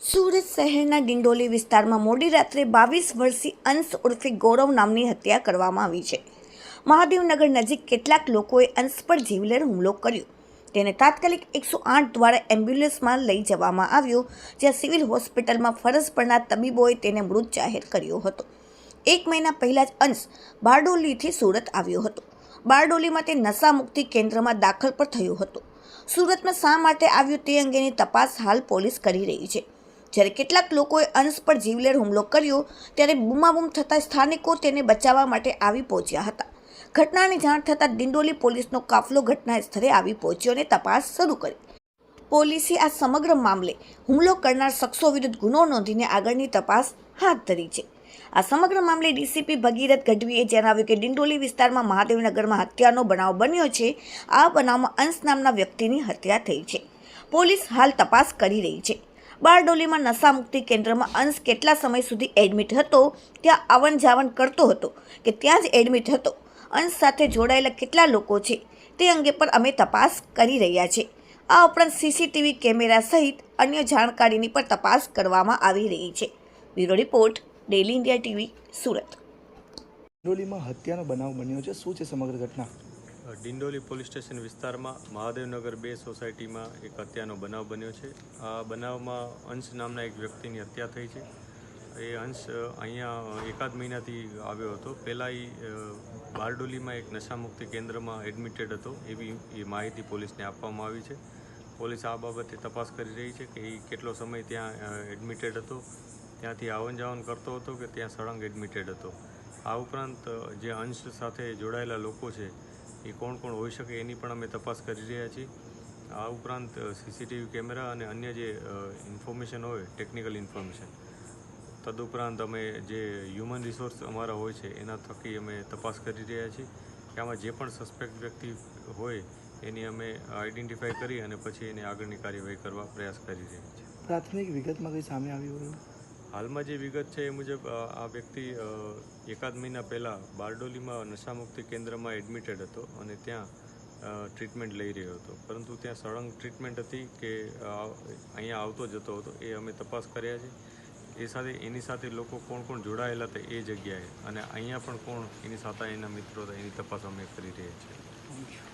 સુરત શહેરના ડિંડોલી વિસ્તારમાં મોડી રાત્રે બાવીસ વર્ષીય અંશ ઉર્ફે ગૌરવ નામની હત્યા કરવામાં આવી છે. મહાદેવનગર નજીક કેટલાક લોકોએ અંશ પર જીવલેર હુમલો કર્યો. તેને તાત્કાલિક એકસો આઠ દ્વારા એમ્બ્યુલન્સમાં લઈ જવામાં આવ્યો, જ્યાં સિવિલ હોસ્પિટલમાં ફરજ પરના તબીબોએ તેને મૃત જાહેર કર્યો હતો. એક મહિના પહેલાં જ અંશ બારડોલીથી સુરત આવ્યો હતો. બારડોલીમાં તે નશા મુક્તિ કેન્દ્રમાં દાખલ પણ થયો હતો. સુરતમાં શા માટે આવ્યું તે અંગેની તપાસ હાલ પોલીસ કરી રહી છે. જ્યારે કેટલાક લોકોએ અંશ પર જીવલેર હુમલો કર્યો, ત્યારે બૂમાબૂમ થતાં સ્થાનિકો તેને બચાવવા માટે આવી પહોંચ્યા હતા. ઘટનાની જાણ થતાં દિંડોલી પોલીસનો કાફલો ઘટના સ્થળે આવી પહોંચ્યો અને તપાસ શરૂ કરી. પોલીસે આ સમગ્ર મામલે હુમલો કરનાર શખ્સો વિરુદ્ધ ગુનો નોંધીને આગળની તપાસ હાથ ધરી છે. આ સમગ્ર મામલે ડીસીપી ભગીરથ ગઢવીએ જણાવ્યું કે ડિંડોલી વિસ્તારમાં મહાદેવનગરમાં હત્યાનો બનાવ બન્યો છે. આ બનાવમાં અંશ નામના વ્યક્તિની હત્યા થઈ છે. પોલીસ હાલ તપાસ કરી રહી છે. બારડોલીમાં નશામુક્તિ કેન્દ્રમાં અંશ કેટલા સમય સુધી એડમિટ હતો? ત્યાં આવન જાવન કરતો હતો કે ત્યાં જ એડમિટ હતો? અંશ સાથે જોડાયેલા કેટલા લોકો છે? તે અંગે પણ અમે તપાસ કરી રહ્યા છીએ આ ઉપરાંત સીસીટીવી કેમેરા સહિત અન્ય જાણકારીની પણ તપાસ કરવામાં આવી રહી છે. Bureau report daily India TV Surat. ડિંડોલીમાં હત્યાનો બનાવ બન્યો છે. શું છે સમગ્ર ઘટના? ડિંડોલી પોલીસ સ્ટેશન વિસ્તારમાં મહાદેવનગર બે સોસાયટીમાં એક હત્યાનો બનાવ બન્યો છે. આ બનાવમાં અંશ નામના એક વ્યક્તિની હત્યા થઈ છે. એ અંશ અહીંયા એકાદ મહિનાથી આવ્યો હતો. પહેલાં એ બારડોલીમાં એક નશામુક્તિ કેન્દ્રમાં એડમિટેડ હતો. એવી એ માહિતી પોલીસને આપવામાં આવી છે. પોલીસ આ બાબતે તપાસ કરી રહી છે કે એ કેટલો સમય ત્યાં એડમિટેડ હતો. ત્યાંથી આવન જાવન કરતો હતો કે ત્યાં સળંગ એડમિટેડ હતો. આ ઉપરાંત જે અંશ સાથે જોડાયેલા લોકો છે, એ કોણ કોણ હોઈ શકે એની પણ અમે તપાસ કરી રહ્યા છીએ. આ ઉપરાંત સીસીટીવી કેમેરા અને અન્ય જે ઇન્ફોર્મેશન હોય ટેકનિકલ ઇન્ફોર્મેશન તદુપરાંત અમે જે હ્યુમન રિસોર્સ અમારા હોય છે, એના થકી અમે તપાસ કરી રહ્યા છીએ કે આમાં જે પણ સસ્પેક્ટ વ્યક્તિ હોય, એની અમે આઈડેન્ટિફાઈ કરી અને પછી એની આગળની કાર્યવાહી કરવા પ્રયાસ કરી રહ્યા છીએ. પ્રાથમિક વિગતમાં કંઈ સામે આવ્યું હોય હાલમાં જે વિગત છે એ મુજબ આ વ્યક્તિ એકાદ મહિના પહેલાં બારડોલીમાં નશામુક્તિ કેન્દ્રમાં એડમિટેડ હતો અને ત્યાં ટ્રીટમેન્ટ લઈ રહ્યો હતો. પરંતુ ત્યાં સળંગ ટ્રીટમેન્ટ હતી કે અહીંયા આવતો જતો હતો, એ અમે તપાસ કર્યા છે. એ સાથે, એની સાથે લોકો કોણ કોણ જોડાયેલા હતા એ જગ્યાએ અને અહીંયા પણ કોણ એની સાથે એના મિત્રો હતા એની તપાસ અમે કરી રહ્યા છીએ.